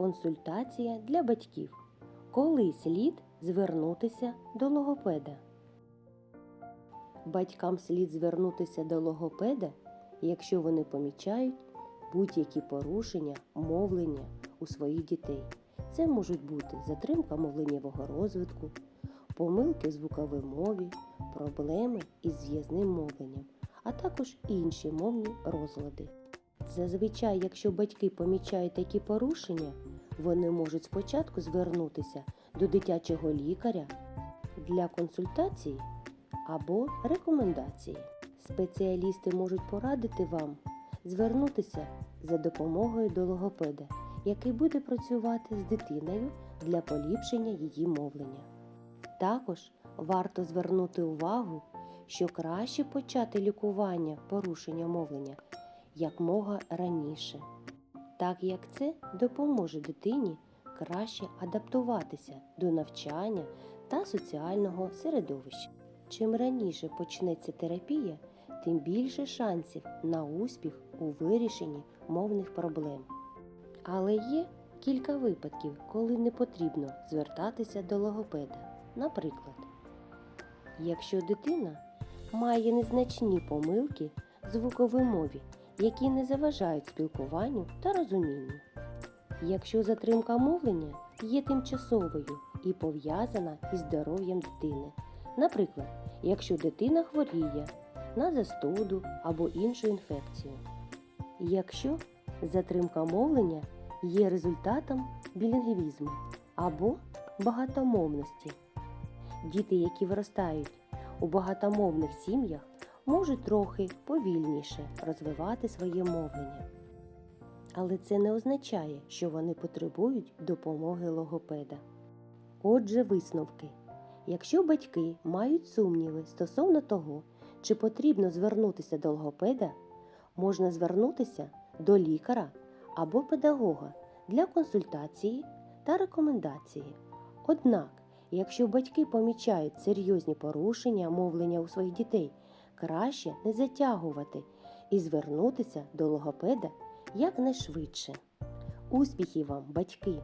Консультація для батьків. Коли слід звернутися до логопеда? Батькам слід звернутися до логопеда, якщо вони помічають будь-які порушення мовлення у своїх дітей. Це можуть бути затримка мовленнєвого розвитку, помилки в звуковій мові, проблеми із зв'язним мовленням, а також інші мовні розлади. Зазвичай, якщо батьки помічають такі порушення, вони можуть спочатку звернутися до дитячого лікаря для консультації або рекомендації. Спеціалісти можуть порадити вам звернутися за допомогою до логопеда, який буде працювати з дитиною для поліпшення її мовлення. Також варто звернути увагу, що краще почати лікування порушення мовлення якмога раніше, так як це допоможе дитині краще адаптуватися до навчання та соціального середовища. Чим раніше почнеться терапія, тим більше шансів на успіх у вирішенні мовних проблем. Але є кілька випадків, коли не потрібно звертатися до логопеда. Наприклад, якщо дитина має незначні помилки в мові, які не заважають спілкуванню та розумінню. Якщо затримка мовлення є тимчасовою і пов'язана із здоров'ям дитини, наприклад, якщо дитина хворіє на застуду або іншу інфекцію. Якщо затримка мовлення є результатом білінгвізму або багатомовності. Діти, які виростають у багатомовних сім'ях, можуть трохи повільніше розвивати своє мовлення. Але це не означає, що вони потребують допомоги логопеда. Отже, висновки. Якщо батьки мають сумніви стосовно того, чи потрібно звернутися до логопеда, можна звернутися до лікаря або педагога для консультації та рекомендації. Однак, якщо батьки помічають серйозні порушення мовлення у своїх дітей, краще не затягувати і звернутися до логопеда якнайшвидше. Успіхів вам, батьки!